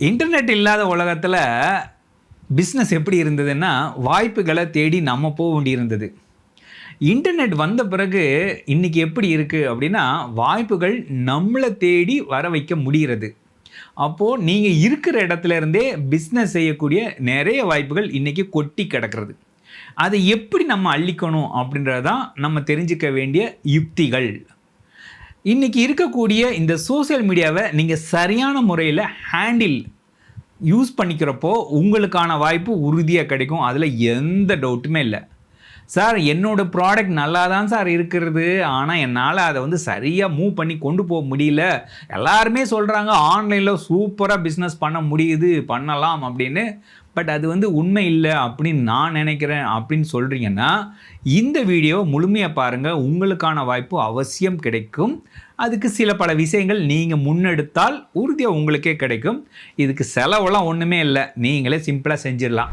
Internet இல்லாத உலகத்தில் business எப்படி இருந்ததுன்னா வாய்ப்புகளை தேடி நம்ம போக வேண்டியிருந்தது. இன்டர்நெட் வந்த பிறகு இன்றைக்கி எப்படி இருக்குது அப்படின்னா வாய்ப்புகள் நம்மளை தேடி வர வைக்க முடிகிறது. அப்போது நீங்கள் இருக்கிற இடத்துல இருந்தே பிஸ்னஸ் செய்யக்கூடிய நிறைய வாய்ப்புகள் இன்றைக்கி கொட்டி கிடக்கிறது. அதை எப்படி நம்ம அள்ளிக்கணும் அப்படின்றதான் நம்ம தெரிஞ்சுக்க வேண்டிய யுக்திகள். இன்றைக்கி இருக்கக்கூடிய இந்த சோஷியல் மீடியாவை நீங்கள் சரியான முறையில் ஹேண்டில் யூஸ் பண்ணிக்கிறப்போ உங்களுக்கான வாய்ப்பு உறுதியாக கிடைக்கும். அதில் எந்த டவுட்டுமே இல்லை. சார் என்னோடய ப்ராடக்ட் நல்லா தான் சார் இருக்கிறது. ஆனால் என்னால் அதை வந்து சரியாக மூவ் பண்ணி கொண்டு போக முடியல. எல்லாருமே சொல்கிறாங்க ஆன்லைனில் சூப்பராக பிஸ்னஸ் பண்ண முடியுது பண்ணலாம் அப்படின்னு. பட் அது வந்து உண்மை இல்லை அப்படின்னு நான் நினைக்கிறேன் அப்படின்னு சொல்கிறீங்கன்னா இந்த வீடியோ முழுமையாக பாருங்கள் உங்களுக்கான வாய்ப்பு அவசியம் கிடைக்கும். அதுக்கு சில பல விஷயங்கள் நீங்கள் முன்னெடுத்தால் உறுதியாக உங்களுக்கே கிடைக்கும். இதுக்கு செலவெல்லாம் ஒன்றுமே இல்லை. நீங்களே சிம்பிளாக செஞ்சிடலாம்.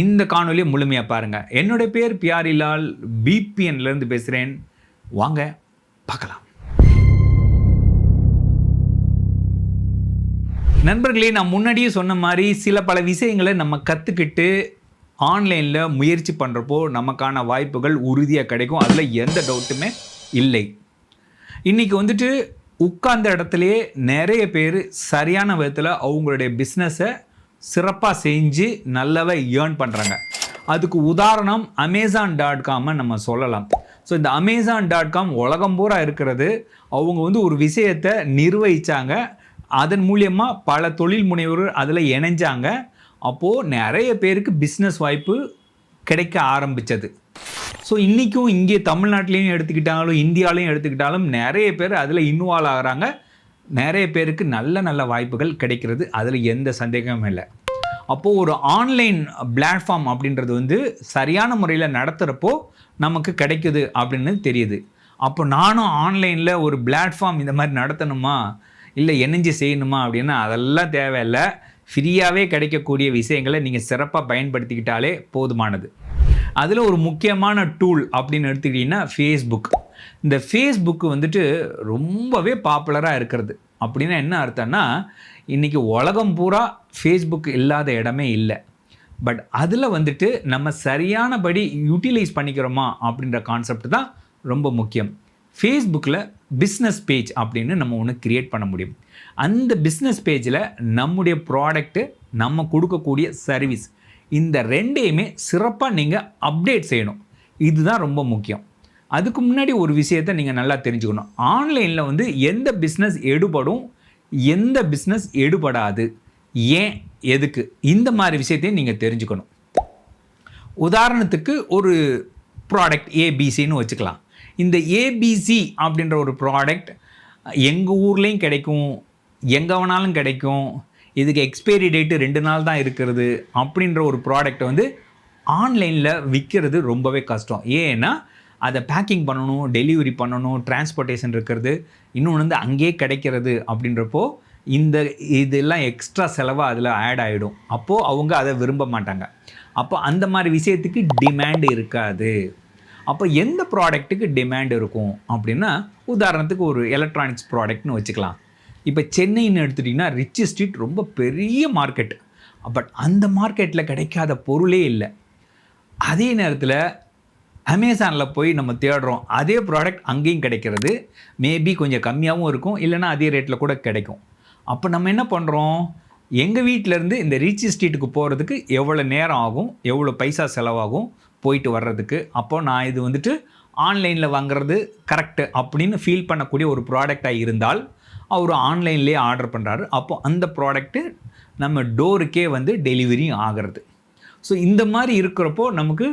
இந்த காணொலியை முழுமையாக பாருங்கள் என்னுடைய பேர் பியாரிலால் பிபிஎன்லேருந்து பேசுகிறேன் வாங்க பார்க்கலாம். நண்பர்களே நான் முன்னாடியே சொன்ன மாதிரி சில பல விஷயங்களை நம்ம கற்றுக்கிட்டு ஆன்லைனில் முயற்சி பண்ணுறப்போ நமக்கான வாய்ப்புகள் உறுதியாக கிடைக்கும். அதில் எந்த டவுட்டுமே இல்லை. இன்றைக்கி வந்துட்டு உட்கார்ந்த இடத்துலையே நிறைய பேர் சரியான விதத்தில் அவங்களுடைய பிஸ்னஸை சிறப்பாக செஞ்சு நல்லவை ஏர்ன் பண்ணுறாங்க அதுக்கு உதாரணம் அமேசான் டாட் காமை நம்ம சொல்லலாம். ஸோ இந்த அமேசான் டாட் காம் உலகம் பூரா இருக்கிறது. அவங்க வந்து ஒரு விஷயத்தை நிர்வகித்தாங்க அதன் மூலியமாக பல தொழில் முனைவர்கள் அதில் இணைஞ்சாங்க. அப்போது நிறைய பேருக்கு பிஸ்னஸ் வாய்ப்பு கிடைக்க ஆரம்பித்தது ஸோ இன்றைக்கும் இங்கே தமிழ்நாட்டிலையும் எடுத்துக்கிட்டாலும் இந்தியாலையும் எடுத்துக்கிட்டாலும் நிறைய பேர் அதில் இன்வால்வ் ஆகிறாங்க. நிறைய பேருக்கு நல்ல நல்ல வாய்ப்புகள் கிடைக்கிறது. அதில் எந்த சந்தேகமும் இல்லை. அப்போது ஒரு ஆன்லைன் பிளாட்ஃபார்ம் அப்படின்றது வந்து சரியான முறையில் நடத்துகிறப்போ நமக்கு கிடைக்குது அப்படின்னு தெரியுது. அப்போ நானும் ஆன்லைனில் ஒரு பிளாட்ஃபார்ம் இந்த மாதிரி நடத்தணுமா? இல்லை இணைஞ்சு செய்யணுமா அப்படின்னா அதெல்லாம் தேவையில்லை. ஃப்ரீயாகவே கிடைக்கக்கூடிய விஷயங்களை நீங்கள் சிறப்பாக பயன்படுத்திக்கிட்டாலே போதுமானது. அதில் ஒரு முக்கியமான டூல் அப்படின்னு எடுத்துக்கிட்டிங்கன்னா ஃபேஸ்புக் இந்த ஃபேஸ்புக்கு வந்துட்டு ரொம்பவே பாப்புலராக இருக்கிறது. அப்படின்னா என்ன அர்த்தம்னா இன்றைக்கி உலகம் பூரா ஃபேஸ்புக் இல்லாத இடமே இல்லை. பட் அதில் வந்துட்டு நம்ம சரியானபடி யூட்டிலைஸ் பண்ணிக்கிறோமா அப்படின்ற கான்செப்ட் தான் ரொம்ப முக்கியம். ஃபேஸ்புக்கில் பிஸ்னஸ் பேஜ் அப்படின்னு நம்ம ஒன்று க்ரியேட் பண்ண முடியும். அந்த பிஸ்னஸ் பேஜில் நம்முடைய ப்ராடக்ட்டு நம்ம கொடுக்கக்கூடிய சர்வீஸ் இந்த ரெண்டையுமே சிறப்பாக நீங்கள் அப்டேட் செய்யணும். இதுதான் ரொம்ப முக்கியம். அதுக்கு முன்னாடி ஒரு விஷயத்தை நீங்கள் நல்லா தெரிஞ்சுக்கணும். ஆன்லைனில் வந்து எந்த பிஸ்னஸ் எடுபடும் எந்த பிஸ்னஸ் எடுபடாது ஏன் எதுக்கு இந்த மாதிரி விஷயத்தையும் நீங்கள் தெரிஞ்சுக்கணும். உதாரணத்துக்கு ஒரு ப்ராடக்ட் ஏபிசின்னு வச்சுக்கலாம். இந்த ஏபிசி அப்படின்ற ஒரு ப்ராடக்ட் எங்கள் ஊர்லேயும் கிடைக்கும் எங்கே வேணாலும் கிடைக்கும் இதுக்கு எக்ஸ்பைரி டேட்டு ரெண்டு நாள் தான் இருக்கிறது அப்படின்ற ஒரு ப்ராடக்ட் வந்து ஆன்லைனில் விற்கிறது ரொம்பவே கஷ்டம். ஏன்னா அதை பேக்கிங் பண்ணணும் டெலிவரி பண்ணணும் டிரான்ஸ்போர்ட்டேஷன் இருக்கிறது இன்னொன்று வந்து அங்கேயே கிடைக்கிறது அப்படின்றப்போ இந்த இதெல்லாம் எக்ஸ்ட்ரா செலவாக அதில் ஆட் ஆகிடும் அப்போது அவங்க அதை விரும்ப மாட்டாங்க. அப்போ அந்த மாதிரி விஷயத்துக்கு டிமாண்ட் இருக்காது. அப்போ எந்த ப்ராடக்ட்டுக்கு டிமாண்ட் இருக்கும் அப்படின்னா உதாரணத்துக்கு ஒரு எலக்ட்ரானிக்ஸ் ப்ராடக்ட்னு வச்சுக்கலாம். இப்போ சென்னைன்னு எடுத்துட்டிங்கன்னா ரிச் ஸ்ட்ரீட் ரொம்ப பெரிய மார்க்கெட் பட் அந்த மார்க்கெட்டில் கிடைக்காத பொருளே இல்லை. அதே நேரத்தில் அமேசானில் போய் நம்ம தேடுறோம் அதே ப்ராடக்ட் அங்கேயும் கிடைக்கிறது. மேபி கொஞ்சம் கம்மியாகவும் இருக்கும் இல்லைன்னா அதே ரேட்டில் கூட கிடைக்கும். அப்போ நம்ம என்ன பண்ணுறோம் எங்கள் வீட்டிலேருந்து இந்த ரீச் ஸ்ட்ரீட்டுக்கு போகிறதுக்கு எவ்வளோ நேரம் ஆகும் எவ்வளோ பைசா செலவாகும் போயிட்டு வர்றதுக்கு. அப்போ நான் இது வந்துட்டு ஆன்லைனில் வாங்குறது கரெக்டு அப்படின்னு ஃபீல் பண்ணக்கூடிய ஒரு ப்ராடக்டாக இருந்தால் அவர் ஆன்லைன்லேயே ஆர்டர் பண்ணுறாரு அப்போ அந்த ப்ராடக்ட்டு நம்ம டோருக்கே வந்து டெலிவரியும் ஆகிறது. ஸோ இந்த மாதிரி இருக்கிறப்போ நமக்கு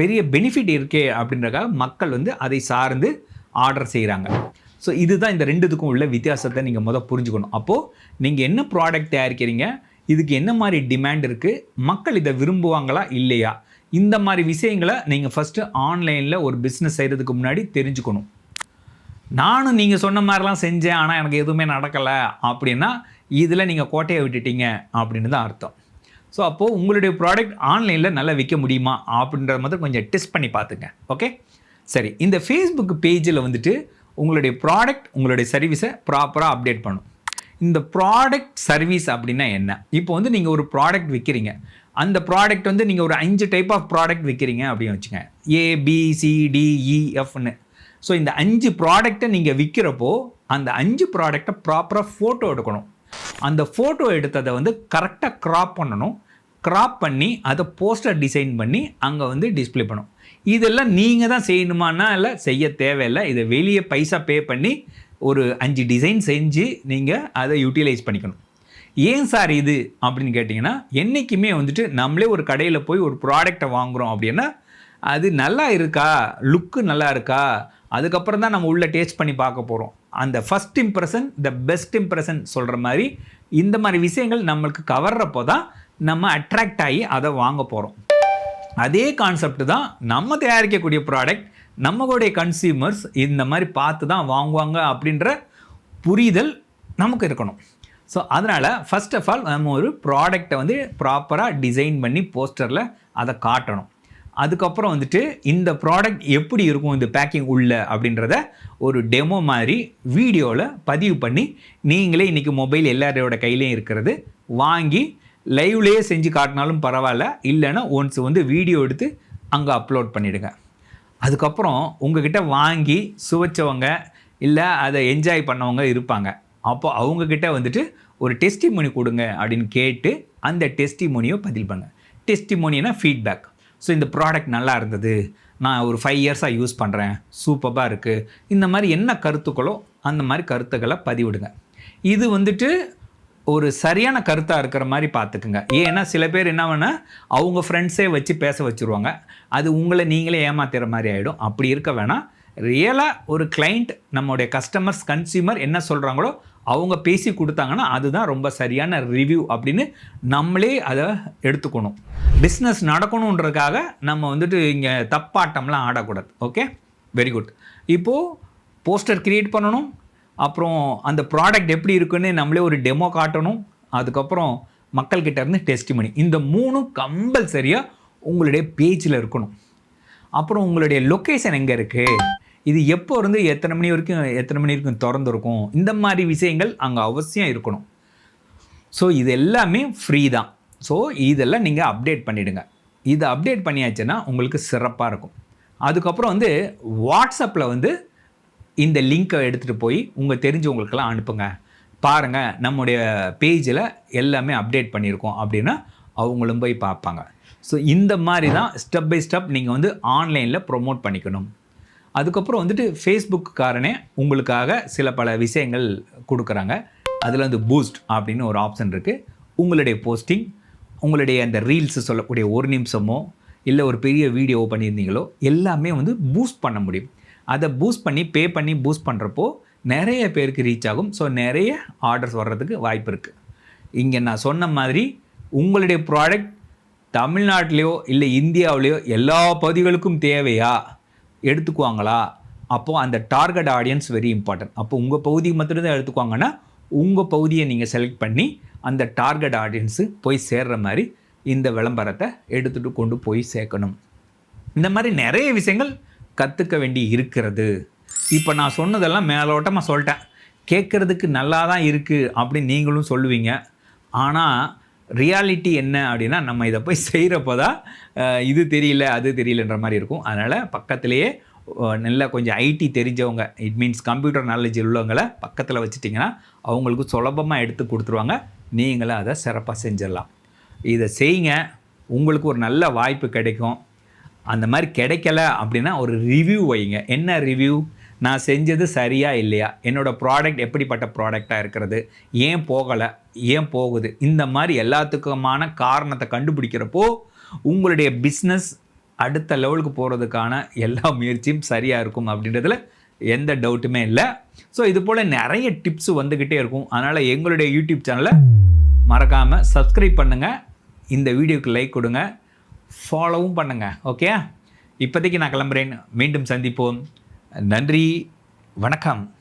பெரிய பெனிஃபிட் இருக்கே அப்படின்றக்காக மக்கள் வந்து அதை சார்ந்து ஆர்டர் செய்கிறாங்க ஸோ இதுதான் இந்த ரெண்டுத்துக்கும் உள்ள வித்தியாசத்தை நீங்கள் முதல் புரிஞ்சுக்கணும். அப்போது நீங்கள் என்ன ப்ராடக்ட் தயாரிக்கிறீங்க? இதுக்கு என்ன மாதிரி டிமாண்ட் இருக்குது மக்கள் இதை விரும்புவாங்களா? இல்லையா? இந்த மாதிரி விஷயங்களை நீங்கள் ஃபஸ்ட்டு ஆன்லைனில் ஒரு பிஸ்னஸ் செய்கிறதுக்கு முன்னாடி தெரிஞ்சுக்கணும். நானும் நீங்கள் சொன்ன மாதிரிலாம் செஞ்சேன் ஆனால் எனக்கு எதுவுமே நடக்கலை அப்படின்னா இதில் நீங்கள் கோட்டையை விட்டுட்டீங்க அப்படின்னு தான் அர்த்தம். ஸோ அப்போது உங்களுடைய ப்ராடக்ட் ஆன்லைனில் நல்லா விற்க முடியுமா? அப்படின்றத மாதிரி கொஞ்சம் டெஸ்ட் பண்ணி பார்த்துங்க. ஓகே சரி. இந்த ஃபேஸ்புக் பேஜில் வந்துட்டு உங்களுடைய ப்ராடக்ட் உங்களுடைய சர்வீஸை ப்ராப்பராக அப்டேட் பண்ணும். இந்த ப்ராடக்ட் சர்வீஸ் அப்படின்னா என்ன? இப்போ வந்து நீங்கள் ஒரு ப்ராடக்ட் விற்கிறீங்க அந்த ப்ராடக்ட் வந்து நீங்கள் ஒரு அஞ்சு டைப் ஆஃப் ப்ராடக்ட் விற்கிறீங்க அப்படின்னு வச்சுங்க A B C D E e, எஃப்னு ஸோ இந்த அஞ்சு ப்ராடக்ட்டை நீங்கள் விற்கிறப்போ அந்த அஞ்சு ப்ராடக்டை ப்ராப்பராக ஃபோட்டோ எடுக்கணும். அந்த ஃபோட்டோ எடுத்ததை வந்து கரெக்டாக க்ராப் பண்ணணும். க்ராப் பண்ணி அதை போஸ்டர் டிசைன் பண்ணி அங்கே வந்து டிஸ்ப்ளே பண்ணும். இதெல்லாம் நீங்கள் தான் செய்யணுமானா இல்லை செய்ய தேவையில்லை. இதை வெளியே பைசா பே பண்ணி ஒரு அஞ்சு டிசைன் செஞ்சு நீங்கள் அதை யூட்டிலைஸ் பண்ணிக்கணும். ஏன் சார் இது? அப்படின்னு கேட்டிங்கன்னா என்றைக்குமே வந்துட்டு நம்மளே ஒரு கடையில் போய் ஒரு ப்ராடக்டை வாங்குகிறோம் அப்படின்னா அது நல்லா இருக்கா? லுக்கு நல்லா இருக்கா? அதுக்கப்புறம் தான் நம்ம உள்ளே டேஸ்ட் பண்ணி பார்க்க போகிறோம் அந்த first impression the best impression சொல்கிற மாதிரி இந்த மாதிரி விஷயங்கள் நம்மளுக்கு கவர்றப்போ தான் நம்ம அட்ராக்ட் ஆகி அதை வாங்க போகிறோம் அதே கான்செப்ட் தான் நம்ம தயாரிக்கக்கூடிய ப்ராடக்ட் நம்மளுடைய கன்சியூமர்ஸ் இந்த மாதிரி பார்த்து தான் வாங்குவாங்க அப்படின்ற புரிதல் நமக்கு இருக்கணும். ஸோ அதனால் ஃபஸ்ட் ஆஃப் ஆல் நம்ம ஒரு ப்ராடக்டை வந்து ப்ராப்பராக டிசைன் பண்ணி போஸ்டரில் அதை காட்டணும். அதுக்கப்புறம் வந்துட்டு இந்த ப்ராடக்ட் எப்படி இருக்கும் இந்த பேக்கிங் உள்ள அப்படின்றத ஒரு டெமோ மாதிரி வீடியோவில் பதிவு பண்ணி நீங்களே இன்றைக்கி மொபைல் எல்லாரோட கையிலையும் இருக்கிறது வாங்கி லைவ்லேயே செஞ்சு காட்டினாலும் பரவாயில்ல. இல்லைன்னா ஒன்ஸ் வந்து வீடியோ எடுத்து அங்கே அப்லோட் பண்ணிவிடுங்க அதுக்கப்புறம் உங்ககிட்ட வாங்கி சுவைச்சவங்க இல்லை அதை என்ஜாய் பண்ணவங்க இருப்பாங்க. அப்போ அவங்கக்கிட்ட வந்துட்டு ஒரு டெஸ்டிமோனி கொடுங்க அப்படின்னு கேட்டு அந்த டெஸ்டிமோனியை பதில் பண்ணுங்க. டெஸ்டிமோனினா ஃபீட்பேக் ஸோ இந்த ப்ராடக்ட் நல்லா இருந்தது. நான் ஒரு ஃபைவ் இயர்ஸாக யூஸ் பண்ணுறேன் சூப்பராக இருக்குது இந்த மாதிரி என்ன கருத்துக்களோ அந்த மாதிரி கருத்துக்களை பதிவிடுங்க. இது வந்துட்டு ஒரு சரியான கருத்தாக இருக்கிற மாதிரி பார்த்துக்குங்க ஏன்னா சில பேர் என்ன பண்ணால் அவங்க ஃப்ரெண்ட்ஸே வச்சு பேச வச்சுருவாங்க. அது உங்களை நீங்களே ஏமாத்துற மாதிரி ஆகிடும் அப்படி இருக்க வேணாம். ரியலாக ஒரு கிளைண்ட் நம்மளுடைய கஸ்டமர்ஸ் கன்சியூமர் என்ன சொல்கிறாங்களோ அவங்க பேசி கொடுத்தாங்கன்னா அதுதான் ரொம்ப சரியான ரிவ்யூ அப்படின்னு நம்மளே அதை எடுத்துக்கணும். பிஸ்னஸ் நடக்கணுன்றதுக்காக நம்ம வந்துட்டு இங்கே தப்பாட்டம்லாம் ஆடக்கூடாது. ஓகே வெரி குட் இப்போது போஸ்டர் க்ரியேட் பண்ணணும். அப்புறம் அந்த ப்ராடக்ட் எப்படி இருக்குன்னு நம்மளே ஒரு டெமோ காட்டணும். அதுக்கப்புறம் மக்கள்கிட்ட இருந்து டெஸ்ட் பண்ணி இந்த மூணும் கம்பல்சரியாக உங்களுடைய பேஜில் இருக்கணும். அப்புறம் உங்களுடைய லொக்கேஷன் எங்கே இருக்குது இது எப்போ இருந்து எத்தனை மணி வரைக்கும் எத்தனை மணி வரைக்கும் திறந்துருக்கும்? இந்த மாதிரி விஷயங்கள் அங்கே அவசியம் இருக்கணும். ஸோ இது எல்லாமே ஃப்ரீ தான். ஸோ இதெல்லாம் நீங்கள் அப்டேட் பண்ணிவிடுங்க இதை அப்டேட் பண்ணியாச்சுன்னா உங்களுக்கு சிறப்பாக இருக்கும். அதுக்கப்புறம் வந்து வாட்ஸ்அப்பில் வந்து இந்த லிங்க்கை எடுத்துகிட்டு போய் உங்கள் தெரிஞ்சவங்களுக்கெல்லாம் அனுப்புங்க. பாருங்கள் நம்முடைய பேஜில் எல்லாமே அப்டேட் பண்ணியிருக்கோம் அப்படின்னா அவங்களும் போய் பார்ப்பாங்க. ஸோ இந்த மாதிரி தான் ஸ்டெப் பை ஸ்டெப் நீங்கள் வந்து ஆன்லைனில் ப்ரொமோட் பண்ணிக்கணும். அதுக்கப்புறம் வந்துட்டு ஃபேஸ்புக்காரனே உங்களுக்காக சில பல விஷயங்கள் கொடுக்குறாங்க. அதில் வந்து பூஸ்ட் அப்படின்னு ஒரு ஆப்ஷன் இருக்குது உங்களுடைய போஸ்டிங் உங்களுடைய அந்த ரீல்ஸ் சொல்லக்கூடிய ஒரு நிமிஷமோ இல்லை ஒரு பெரிய வீடியோ பண்ணியிருந்தீங்களோ எல்லாமே வந்து பூஸ்ட் பண்ண முடியும். அதை பூஸ்ட் பண்ணி பே பண்ணி பூஸ்ட் பண்ணுறப்போ நிறைய பேருக்கு ரீச் ஆகும். ஸோ நிறைய ஆர்டர்ஸ் வர்றதுக்கு வாய்ப்பு இருக்குது இங்கே நான் சொன்ன மாதிரி உங்களுடைய ப்ராடக்ட் தமிழ்நாட்டிலையோ இல்லை இந்தியாவிலையோ எல்லா பகுதிகளுக்கும் தேவையா? எடுத்துக்குவாங்களா? அப்போது அந்த டார்கெட் ஆடியன்ஸ் வெரி இம்பார்ட்டன்ட் அப்போ உங்கள் பகுதிக்கு மட்டும்தான் எடுத்துக்குவாங்கன்னா உங்கள் பகுதியை நீங்கள் செலக்ட் பண்ணி அந்த டார்கெட் ஆடியன்ஸு போய் சேர்ற மாதிரி இந்த விளம்பரத்தை எடுத்துகிட்டு கொண்டு போய் சேர்க்கணும். இந்த மாதிரி நிறைய விஷயங்கள் கற்றுக்க வேண்டி இருக்கிறது. இப்போ நான் சொன்னதெல்லாம் மேலோட்டமாக சொல்லிட்டேன். கேட்குறதுக்கு நல்லா தான் இருக்குது அப்படின்னு நீங்களும் சொல்லுவீங்க. ஆனால் ரியாலிட்டி என்ன அப்படின்னா நம்ம இதை போய் செய்கிறப்போ தான் இது தெரியல அது தெரியலன்ற மாதிரி இருக்கும். அதனால் பக்கத்துலேயே நல்லா கொஞ்சம் ஐடி தெரிஞ்சவங்க இட் மீன்ஸ் கம்ப்யூட்டர் நாலேஜ் உள்ளவங்களை பக்கத்தில் வச்சுட்டிங்கன்னா அவங்களுக்கு சுலபமாக எடுத்து கொடுத்துருவாங்க. நீங்களும் அதை சிறப்பாக செஞ்சிடலாம். இதை செய்யுங்க. உங்களுக்கு ஒரு நல்ல வாய்ப்பு கிடைக்கும். அந்த மாதிரி கிடைக்கல அப்படின்னா ஒரு ரிவ்யூ வைங்க. என்ன ரிவ்யூ நான் செஞ்சது சரியா இல்லையா? என்னோடய ப்ராடக்ட் எப்படிப்பட்ட ப்ராடக்டாக இருக்கிறது? ஏன் போகலை? ஏன் போகுது? இந்த மாதிரி எல்லாத்துக்குமான காரணத்தை கண்டுபிடிக்கிறப்போ உங்களுடைய பிஸ்னஸ் அடுத்த லெவலுக்கு போகிறதுக்கான எல்லா முயற்சியும் சரியாக இருக்கும் அப்படின்றதுல எந்த டவுட்டுமே இல்லை. ஸோ இது போல் நிறைய டிப்ஸ் வந்துக்கிட்டே இருக்கும். அதனால் எங்களுடைய யூடியூப் சேனலை மறக்காமல் சப்ஸ்கிரைப் பண்ணுங்கள் இந்த வீடியோக்கு லைக் கொடுங்க. ஃபாலோவும் பண்ணுங்கள் ஓகே இப்போதைக்கு நான் கிளம்புறேன். மீண்டும் சந்திப்போம். நன்றி வணக்கம்.